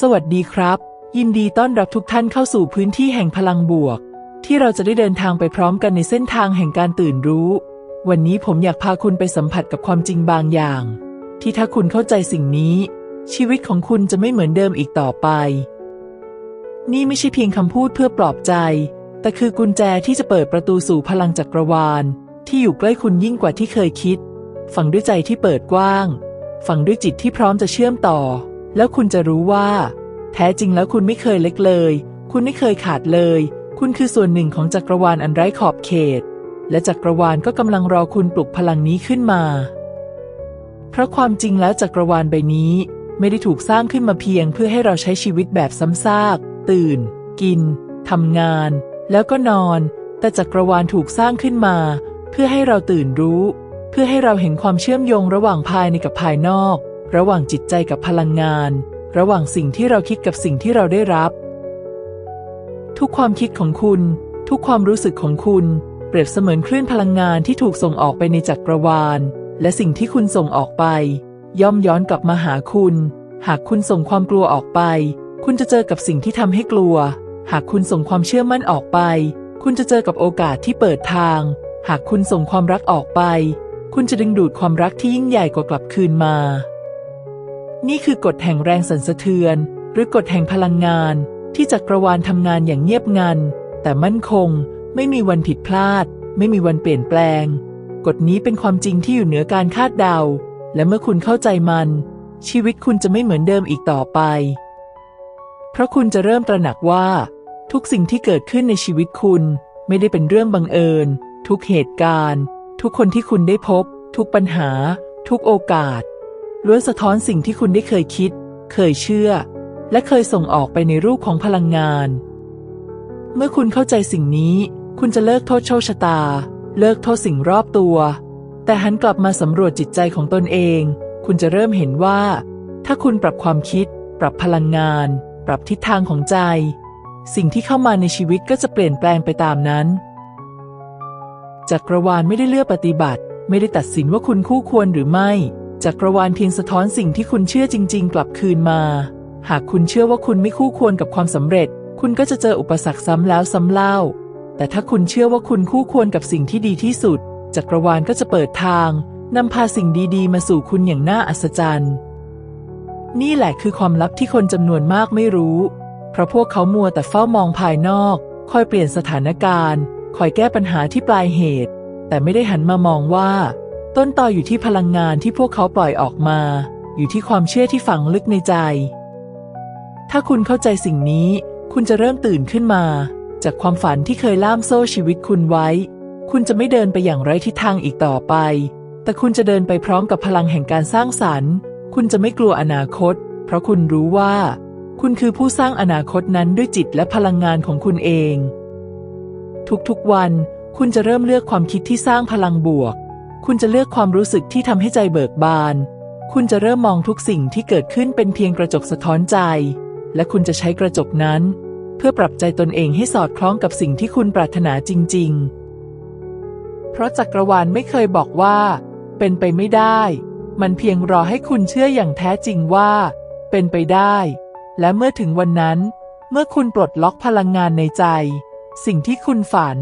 สวัสดีครับ ยินดีต้อนรับทุกท่านเข้าสู่พื้นที่แห่งพลังบวก ที่เราจะได้เดินทางไปพร้อมกันในเส้นทางแห่งการตื่นรู้ วันนี้ผมอยากพาคุณไปสัมผัสกับความจริงบางอย่าง ที่ถ้าคุณเข้าใจสิ่งนี้ ชีวิตของคุณจะไม่เหมือนเดิมอีกต่อไป นี่ไม่ใช่เพียงคำพูดเพื่อปลอบใจ แต่คือกุญแจที่จะเปิดประตูสู่พลังจักรวาล ที่อยู่ใกล้คุณยิ่งกว่าที่เคยคิดฟังด้วยใจที่เปิดกว้างฟังด้วยจิตที่พร้อมจะเชื่อมต่อ แล้วคุณจะรู้ว่า แท้จริงแล้วคุณไม่เคยเล็กเลย คุณไม่เคยขาดเลย คุณคือส่วนหนึ่งของจักรวาลอันไร้ขอบเขต และจักรวาลก็กำลังรอคุณปลุกพลังนี้ขึ้นมา เพราะความจริงแล้วจักรวาลใบนี้ ไม่ได้ถูกสร้างขึ้นมาเพียงเพื่อให้เราใช้ชีวิตแบบซ้ำซาก ตื่น กินทำงาน แล้วก็นอน แต่จักรวาลถูกสร้างขึ้นมา เพื่อให้เราตื่นรู้ เพื่อให้เราเห็นความเชื่อมโยงระหว่างภายในกับภายนอก ระหว่างจิตใจกับพลังงาน ระหว่างสิ่งที่เราคิดกับสิ่งที่เราได้รับ ทุกความคิดของคุณ ทุกความรู้สึกของคุณ เปรียบเสมือนคลื่นพลังงานที่ถูกส่งออกไปในจักรวาล และสิ่งที่คุณส่งออกไป ย่อมย้อนกลับมาหาคุณ หากคุณส่งความกลัวออกไป คุณจะเจอกับสิ่งที่ทำให้กลัว หากคุณส่งความเชื่อมั่นออกไป คุณจะเจอกับโอกาสที่เปิดทาง หากคุณส่งความรักออกไป คุณจะดึงดูดความรักที่ยิ่งใหญ่กว่ากลับคืนมา นี่คือกฎแห่งแรงสั่นสะเทือน หรือกฎแห่งพลังงาน ที่จักรวาลทำงานอย่างเงียบงัน แต่มั่นคง ไม่มีวันผิดพลาด ไม่มีวันเปลี่ยนแปลง กฎนี้เป็นความจริงที่อยู่เหนือการคาดเดา และเมื่อคุณเข้าใจมัน ชีวิตคุณจะไม่เหมือนเดิมอีกต่อไป เพราะคุณจะเริ่มตระหนักว่า ทุกสิ่งที่เกิดขึ้นในชีวิตคุณ ไม่ได้เป็นเรื่องบังเอิญ ทุกเหตุการณ์ ทุกคนที่คุณได้พบ ทุกปัญหา ทุกโอกาส ล้วนสะท้อนสิ่งที่คุณได้เคยคิด เคยเชื่อ และเคยส่งออกไปในรูปของพลังงาน เมื่อคุณเข้าใจสิ่งนี้ คุณจะเลิกโทษโชคชะตา เลิกโทษสิ่งรอบตัว แต่หันกลับมาสำรวจจิตใจของตนเอง คุณจะเริ่มเห็นว่า ถ้าคุณปรับความคิด ปรับพลังงาน ปรับทิศทางของใจ สิ่งที่เข้ามาในชีวิตก็จะเปลี่ยนแปลงไปตามนั้นจักรวาลไม่ได้เลือกปฏิบัติ ไม่ได้ตัดสินว่าคุณคู่ควรหรือไม่ จักรวาลเพียงสะท้อนสิ่งที่คุณเชื่อจริง ๆ กลับคืนมา หากคุณเชื่อว่าคุณไม่คู่ควรกับความสำเร็จ คุณก็จะเจออุปสรรคซ้ำแล้วซ้ำเล่า แต่ถ้าคุณเชื่อว่าคุณคู่ควรกับสิ่งที่ดีที่สุด จักรวาลก็จะเปิดทางนำพาสิ่งดีๆ มาสู่คุณอย่างน่าอัศจรรย์ นี่แหละคือความลับที่คนจำนวนมากไม่รู้ เพราะพวกเขามัวแต่เฝ้ามองภายนอก คอยเปลี่ยนสถานการณ์ คอยแก้ปัญหาที่ปลายเหตุ แต่ไม่ได้หันมามองว่า ต้นตออยู่ที่พลังงานที่พวกเขาปล่อยออกมา อยู่ที่ความเชื่อที่ฝังลึกในใจ ถ้าคุณเข้าใจสิ่งนี้ คุณจะเริ่มตื่นขึ้นมา จากความฝันที่เคยล่ามโซ่ชีวิตคุณไว้ คุณจะไม่เดินไปอย่างไร้ทิศทางอีกต่อไป แต่คุณจะเดินไปพร้อมกับพลังแห่งการสร้างสรรค์ คุณจะไม่กลัวอนาคต เพราะคุณรู้ว่า คุณคือผู้สร้างอนาคตนั้นด้วยจิตและพลังงานของคุณเอง ทุกๆวัน คุณจะเริ่มเลือกความคิดที่สร้างพลังบวก คุณจะเลือกความรู้สึกที่ทำให้ใจเบิกบาน คุณจะเริ่มมองทุกสิ่งที่เกิดขึ้นเป็นเพียงกระจกสะท้อนใจ และคุณจะใช้กระจกนั้น เพื่อปรับใจตนเองให้สอดคล้องกับสิ่งที่คุณปรารถนาจริง ๆ เพราะจักรวาลไม่เคยบอกว่า เป็นไปไม่ได้ มันเพียงรอให้คุณเชื่ออย่างแท้จริงว่า เป็นไปได้ และเมื่อถึงวันนั้น เมื่อคุณปลดล็อกพลังงานในใจ สิ่งที่คุณฝัน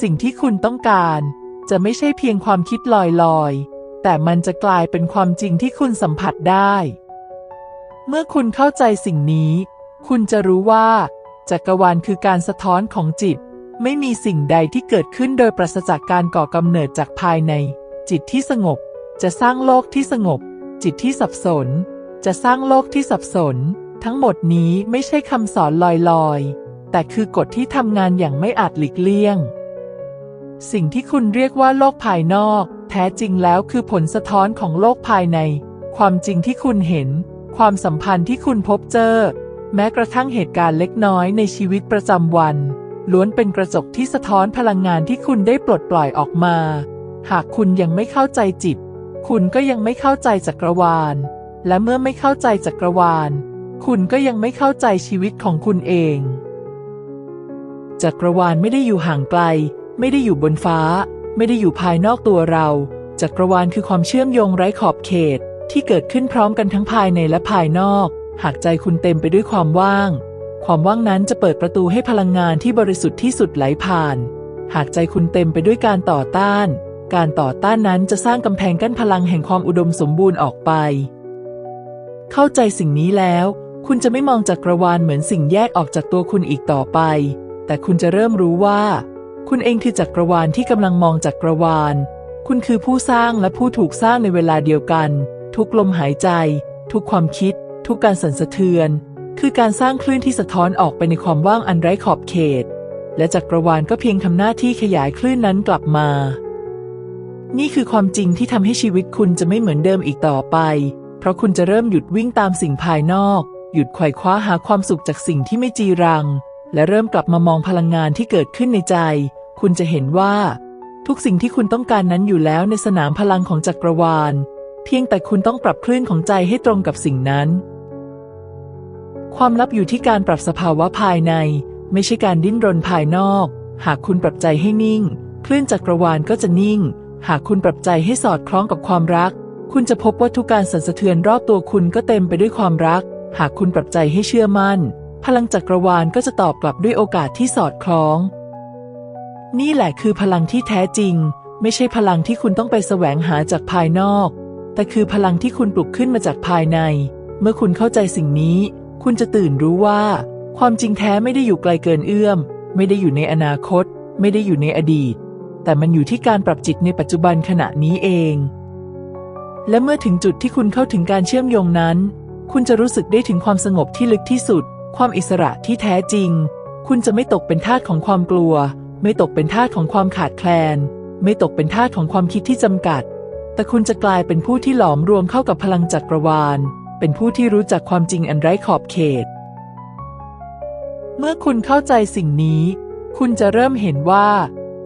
สิ่งที่คุณต้องการ จะไม่ใช่เพียงความคิดลอยๆ แต่มันจะกลายเป็นความจริงที่คุณสัมผัสได้ เมื่อคุณเข้าใจสิ่งนี้ คุณจะรู้ว่า จักรวาลคือการสะท้อนของจิต ไม่มีสิ่งใดที่เกิดขึ้นโดยปราศจากการก่อกำเนิดจากภายใน จิตที่สงบ จะสร้างโลกที่สงบ จิตที่สับสน จะสร้างโลกที่สับสน ทั้งหมดนี้ไม่ใช่คำสอนลอยๆ แต่คือกฎที่ทำงานอย่างไม่อาจหลีกเลี่ยง สิ่งที่คุณเรียกว่าโลกภายนอก แท้จริงแล้วคือผลสะท้อนของโลกภายใน ความจริงที่คุณเห็น ความสัมพันธ์ที่คุณพบเจอ แม้กระทั่งเหตุการณ์เล็กน้อยในชีวิตประจำวัน ล้วนเป็นกระจกที่สะท้อนพลังงานที่คุณได้ปลดปล่อยออกมา หากคุณยังไม่เข้าใจจิต คุณก็ยังไม่เข้าใจจักรวาล และเมื่อไม่เข้าใจจักรวาล คุณก็ยังไม่เข้าใจชีวิตของคุณเอง จักรวาลไม่ได้อยู่ห่างไกล ไม่ได้อยู่บนฟ้า ไม่ได้อยู่ภายนอกตัวเรา จักรวาลคือความเชื่อมโยงไร้ขอบเขตที่เกิดขึ้นพร้อมกันทั้งภายในและภายนอก หากใจคุณเต็มไปด้วยความว่าง ความว่างนั้นจะเปิดประตูให้พลังงานที่บริสุทธิ์ที่สุดไหลผ่าน หากใจคุณเต็มไปด้วยการต่อต้าน การต่อต้านนั้นจะสร้างกำแพงกั้นพลังแห่งความอุดมสมบูรณ์ออกไป เข้าใจสิ่งนี้แล้ว คุณจะไม่มองจักรวาลเหมือนสิ่งแยกออกจากตัวคุณอีกต่อไป แต่คุณจะเริ่มรู้ว่า คุณเองคือจักรวาลที่กำลังมองจักรวาล คุณคือผู้สร้างและผู้ถูกสร้างในเวลาเดียวกัน ทุกลมหายใจ ทุกความคิด ทุกการสั่นสะเทือน คือการสร้างคลื่นที่สะท้อนออกไปในความว่างอันไร้ขอบเขต และจักรวาลก็เพียงทำหน้าที่ขยายคลื่นนั้นกลับมา นี่คือความจริงที่ทำให้ชีวิตคุณจะไม่เหมือนเดิมอีกต่อไป เพราะคุณจะเริ่มหยุดวิ่งตามสิ่งภายนอก หยุดไขว่คว้าหาความสุขจากสิ่งที่ไม่จีรัง และเริ่มกลับมามองพลังงานที่เกิดขึ้นในใจ คุณจะเห็นว่า ทุกสิ่งที่คุณต้องการนั้นอยู่แล้วในสนามพลังของจักรวาล เพียงแต่คุณต้องปรับคลื่นของใจให้ตรงกับสิ่งนั้น ความลับอยู่ที่การปรับสภาวะภายใน ไม่ใช่การดิ้นรนภายนอก หากคุณปรับใจให้นิ่ง คลื่นจักรวาลก็จะนิ่ง หากคุณปรับใจให้สอดคล้องกับความรัก คุณจะพบว่าทุกการสั่นสะเทือนรอบตัวคุณก็เต็มไปด้วยความรัก หากคุณปรับใจให้เชื่อมั่น พลังจักรวาลก็จะตอบกลับด้วยโอกาสที่สอดคล้อง นี่แหละคือพลังที่แท้จริง ไม่ใช่พลังที่คุณต้องไปแสวงหาจากภายนอก แต่คือพลังที่คุณปลุกขึ้นมาจากภายใน เมื่อคุณเข้าใจสิ่งนี้ คุณจะตื่นรู้ว่า ความจริงแท้ไม่ได้อยู่ไกลเกินเอื้อม ไม่ได้อยู่ในอนาคต ไม่ได้อยู่ในอดีต แต่มันอยู่ที่การปรับจิตในปัจจุบันขณะนี้เอง และเมื่อถึงจุดที่คุณเข้าถึงการเชื่อมโยงนั้น คุณจะรู้สึกได้ถึงความสงบที่ลึกที่สุด ความอิสระที่แท้จริง คุณจะไม่ตกเป็นทาสของความกลัว ไม่ตกเป็นทาสของความขาดแคลน ไม่ตกเป็นทาสของความคิดที่จำกัด แต่คุณจะกลายเป็นผู้ที่หลอมรวมเข้ากับพลังจักรวาล เป็นผู้ที่รู้จักความจริงอันไร้ขอบเขต เมื่อคุณเข้าใจสิ่งนี้ คุณจะเริ่มเห็นว่า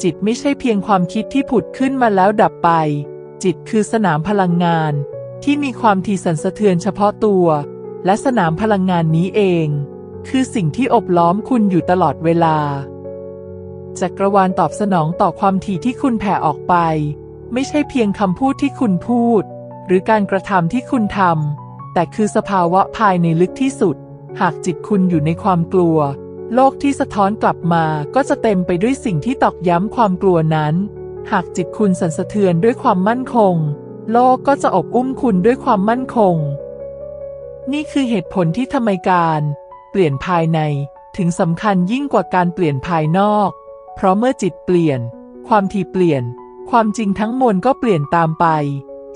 จิตไม่ใช่เพียงความคิดที่ผุดขึ้นมาแล้วดับไป จิตคือสนามพลังงาน ที่มีความถี่สั่นสะเทือนเฉพาะตัว และสนามพลังงานนี้เอง คือสิ่งที่อบล้อมคุณอยู่ตลอดเวลา จักรวาลตอบสนองต่อความถี่ที่คุณแผ่ออกไป ไม่ใช่เพียงคำพูดที่คุณพูด หรือการกระทำที่คุณทำแต่คือสภาวะภายในลึกที่สุด หากจิตคุณอยู่ในความกลัว โลกที่สะท้อนกลับมาก็จะเต็มไปด้วยสิ่งที่ตอกย้ำความกลัวนั้น หากจิตคุณสั่นสะเทือนด้วยความมั่นคง โลกก็จะอบอุ้มคุณด้วยความมั่นคงนี่คือเหตุผลที่ทำไมการ ปลี่ยนภายในถึงสำคัญยิ่งกว่าการเปลี่ยนภายนอก เพราะเมื่อจิตเปลี่ยน ความที่เปลี่ยน ความจริงทั้งมวลก็เปลี่ยนตามไป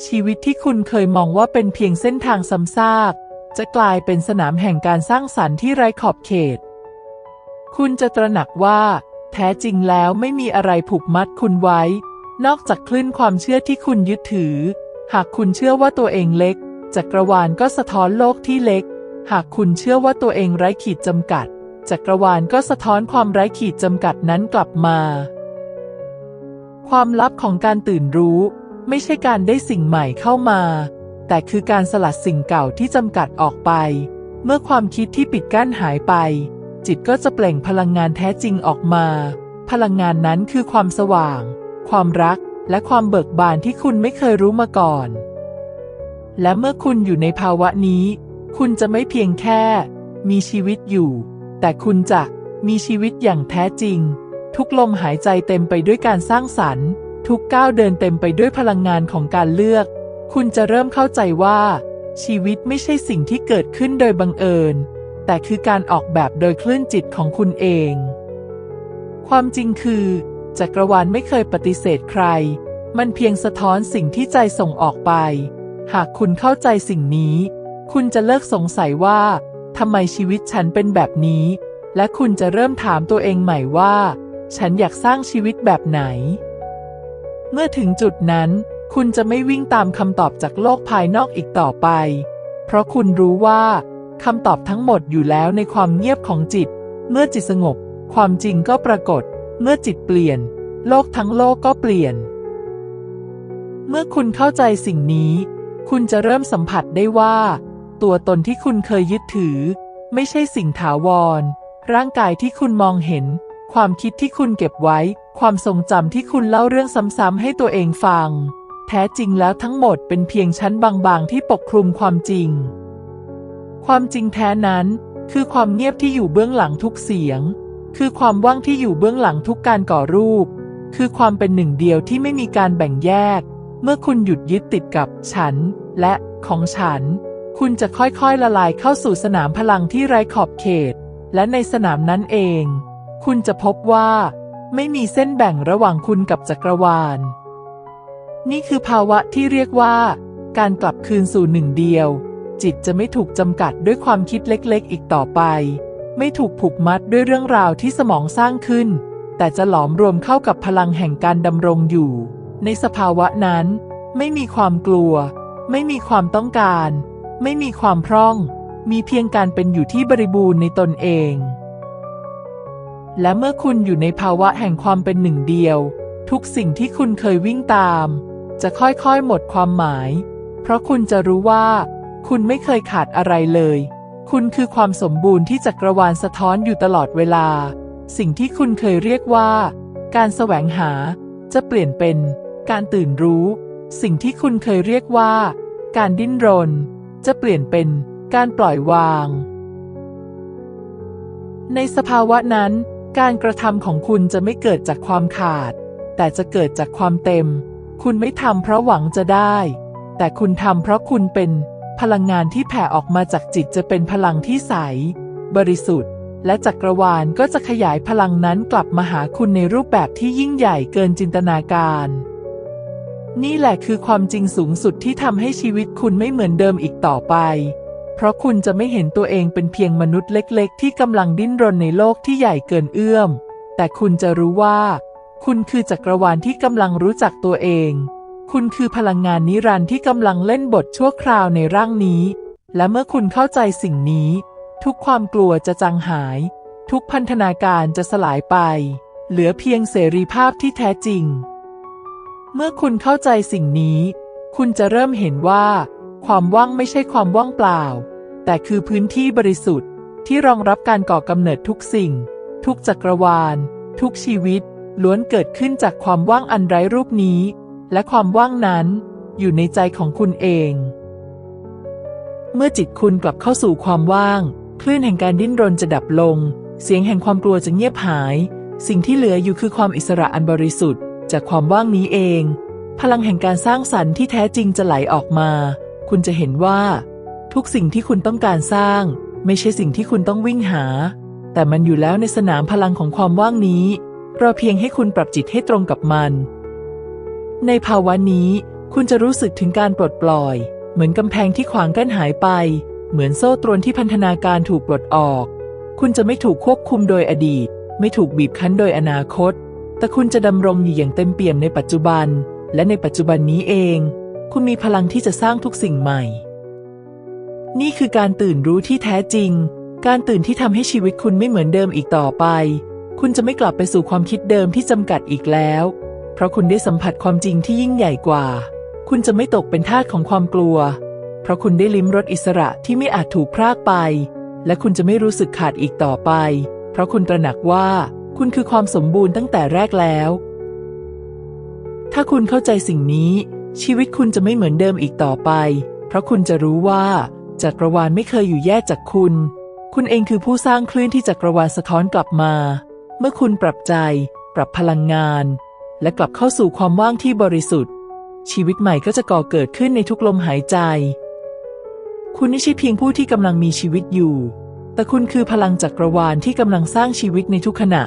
ชีวิตที่คุณเคยมองว่าเป็นเพียงเส้นทางซ้ำซาก จะกลายเป็นสนามแห่งการสร้างสรรค์ที่ไร้ขอบเขต คุณจะตระหนักว่า แท้จริงแล้วไม่มีอะไรผูกมัดคุณไว้ นอกจากคลื่นความเชื่อที่คุณยึดถือ หากคุณเชื่อว่าตัวเองเล็กจักรวาลก็สะท้อนโลกที่เล็ก หากคุณเชื่อว่าตัวเองไร้ขีดจำกัด จักรวาลก็สะท้อนความไร้ขีดจำกัดนั้นกลับมา ความลับของการตื่นรู้ ไม่ใช่การได้สิ่งใหม่เข้ามา แต่คือการสลัดสิ่งเก่าที่จำกัดออกไป เมื่อความคิดที่ปิดกั้นหายไป จิตก็จะเปล่งพลังงานแท้จริงออกมา พลังงานนั้นคือความสว่าง ความรักและความเบิกบานที่คุณไม่เคยรู้มาก่อน และเมื่อคุณอยู่ในภาวะนี้ คุณจะไม่เพียงแค่ มีชีวิตอยู่ แต่คุณจะมีชีวิตอย่างแท้จริง ทุกลมหายใจเต็มไปด้วยการสร้างสรรค์ ทุกก้าวเดินเต็มไปด้วยพลังงานของการเลือก คุณจะเริ่มเข้าใจว่า ชีวิตไม่ใช่สิ่งที่เกิดขึ้นโดยบังเอิญ แต่คือการออกแบบโดยคลื่นจิตของคุณเอง ความจริงคือจักรวาลไม่เคยปฏิเสธใคร มันเพียงสะท้อนสิ่งที่ใจส่งออกไป หากคุณเข้าใจสิ่งนี้ คุณจะเลิกสงสัยว่าทำไมชีวิตฉันเป็นแบบนี้ และคุณจะเริ่มถามตัวเองใหม่ว่า ฉันอยากสร้างชีวิตแบบไหน เมื่อถึงจุดนั้น คุณจะไม่วิ่งตามคำตอบจากโลกภายนอกอีกต่อไป เพราะคุณรู้ว่าคำตอบทั้งหมดอยู่แล้วในความเงียบของจิต เมื่อจิตสงบ ความจริงก็ปรากฏ เมื่อจิตเปลี่ยน โลกทั้งโลกก็เปลี่ยน เมื่อคุณเข้าใจสิ่งนี้ คุณจะเริ่มสัมผัสได้ว่า ตัวตนที่คุณเคยยึดถือ ไม่ใช่สิ่งถาวร ร่างกายที่คุณมองเห็น ความคิดที่คุณเก็บไว้ ความทรงจำที่คุณเล่าเรื่องซ้ำๆให้ตัวเองฟัง แท้จริงแล้วทั้งหมดเป็นเพียงชั้นบางๆ ที่ปกคลุมความจริง ความจริงแท้นั้น คือความเงียบที่อยู่เบื้องหลังทุกเสียง คือความว่างที่อยู่เบื้องหลังทุกการก่อรูป คือความเป็นหนึ่งเดียวที่ไม่มีการแบ่งแยก เมื่อคุณหยุดยึดติดกับฉัน และของฉัน คุณจะค่อยๆละลายเข้าสู่สนามพลังที่ไร้ขอบเขต และในสนามนั้นเอง คุณจะพบว่า ไม่มีเส้นแบ่งระหว่างคุณกับจักรวาล นี่คือภาวะที่เรียกว่า การกลับคืนสู่หนึ่งเดียว จิตจะไม่ถูกจำกัดด้วยความคิดเล็กๆ อีกต่อไป ไม่ถูกผูกมัดด้วยเรื่องราวที่สมองสร้างขึ้น แต่จะหลอมรวมเข้ากับพลังแห่งการดำรงอยู่ ในสภาวะนั้น ไม่มีความกลัว ไม่มีความต้องการ ไม่มีความพร่อง มีเพียงการเป็นอยู่ที่บริบูรณ์ในตนเอง และเมื่อคุณอยู่ในภาวะแห่งความเป็นหนึ่งเดียว ทุกสิ่งที่คุณเคยวิ่งตาม จะค่อยๆหมดความหมาย เพราะคุณจะรู้ว่า คุณไม่เคยขาดอะไรเลย คุณคือความสมบูรณ์ที่จักรวาลสะท้อนอยู่ตลอดเวลา สิ่งที่คุณเคยเรียกว่า การแสวงหา จะเปลี่ยนเป็น การตื่นรู้ สิ่งที่คุณเคยเรียกว่า การดิ้นรน จะเปลี่ยนเป็นการปล่อยวาง ในสภาวะนั้น การกระทำของคุณจะไม่เกิดจากความขาด แต่จะเกิดจากความเต็ม คุณไม่ทำเพราะหวังจะได้ แต่คุณทำเพราะคุณเป็นพลังงานที่แผ่ออกมาจากจิตจะเป็นพลังที่ใส บริสุทธิ์ และจักรวาลก็จะขยายพลังนั้นกลับมาหาคุณในรูปแบบที่ยิ่งใหญ่เกินจินตนาการ นี่แหละคือความจริงสูงสุดที่ทำให้ชีวิตคุณไม่เหมือนเดิมอีกต่อไป เพราะคุณจะไม่เห็นตัวเองเป็นเพียงมนุษย์เล็ก ๆ ที่กำลังดิ้นรนในโลกที่ใหญ่เกินเอื้อม แต่คุณจะรู้ว่า คุณคือจักรวาลที่กำลังรู้จักตัวเอง คุณคือพลังงานนิรันดร์ที่กำลังเล่นบทชั่วคราวในร่างนี้ และเมื่อคุณเข้าใจสิ่งนี้ ทุกความกลัวจะจางหาย ทุกพันธนาการจะสลายไป เหลือเพียงเสรีภาพที่แท้จริง เมื่อคุณเข้าใจสิ่งนี้ คุณจะเริ่มเห็นว่า ความว่างไม่ใช่ความว่างเปล่า แต่คือพื้นที่บริสุทธิ์ที่รองรับการก่อกำเนิดทุกสิ่ง ทุกจักรวาล ทุกชีวิต ล้วนเกิดขึ้นจากความว่างอันไร้รูปนี้ และความว่างนั้น อยู่ในใจของคุณเอง เมื่อจิตคุณกลับเข้าสู่ความว่าง คลื่นแห่งการดิ้นรนจะดับลง เสียงแห่งความกลัวจะเงียบหาย สิ่งที่เหลืออยู่คือความอิสระอันบริสุทธิ์ จากความว่างนี้เอง พลังแห่งการสร้างสรรค์ที่แท้จริงจะไหลออกมา คุณจะเห็นว่า ทุกสิ่งที่คุณต้องการสร้าง ไม่ใช่สิ่งที่คุณต้องวิ่งหา แต่มันอยู่แล้วในสนามพลังของความว่างนี้รอเพียงให้คุณปรับจิตให้ตรงกับมัน ในภาวะนี้ คุณจะรู้สึกถึงการปลดปล่อย เหมือนกำแพงที่ขวางกั้นหายไป เหมือนโซ่ตรวนที่พันธนาการถูกปลดออก คุณจะไม่ถูกควบคุมโดยอดีต ไม่ถูกบีบคั้นโดยอนาคต แต่คุณจะดำรงอยู่อย่างเต็มเปี่ยมในปัจจุบัน และในปัจจุบันนี้เอง คุณมีพลังที่จะสร้างทุกสิ่งใหม่ นี่คือการตื่นรู้ที่แท้จริง การตื่นที่ทำให้ชีวิตคุณไม่เหมือนเดิมอีกต่อไป คุณจะไม่กลับไปสู่ความคิดเดิมที่จำกัดอีกแล้ว เพราะคุณได้สัมผัสความจริงที่ยิ่งใหญ่กว่า คุณจะไม่ตกเป็นทาสของความกลัว เพราะคุณได้ลิ้มรสอิสระที่ไม่อาจถูกพรากไป และคุณจะไม่รู้สึกขาดอีกต่อไป เพราะคุณตระหนักว่า คุณคือความสมบูรณ์ตั้งแต่แรกแล้ว ถ้าคุณเข้าใจสิ่งนี้ ชีวิตคุณจะไม่เหมือนเดิมอีกต่อไป เพราะคุณจะรู้ว่าจักรวาลไม่เคยอยู่แยกจากคุณ คุณเองคือผู้สร้างคลื่นที่จักรวาลสะท้อนกลับมา เมื่อคุณปรับใจ ปรับพลังงาน และกลับเข้าสู่ความว่างที่บริสุทธิ์ ชีวิตใหม่ก็จะก่อเกิดขึ้นในทุกลมหายใจ คุณไม่ใช่เพียงผู้ที่กำลังมีชีวิตอยู่ แต่คุณคือพลังจักรวาลที่กำลังสร้างชีวิตในทุกขณะ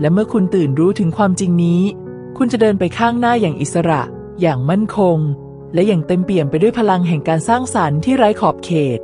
และเมื่อคุณตื่นรู้ถึงความจริงนี้ คุณจะเดินไปข้างหน้าอย่างอิสระ อย่างมั่นคง และอย่างเต็มเปี่ยมไปด้วยพลังแห่งการสร้างสรรค์ที่ไร้ขอบเขต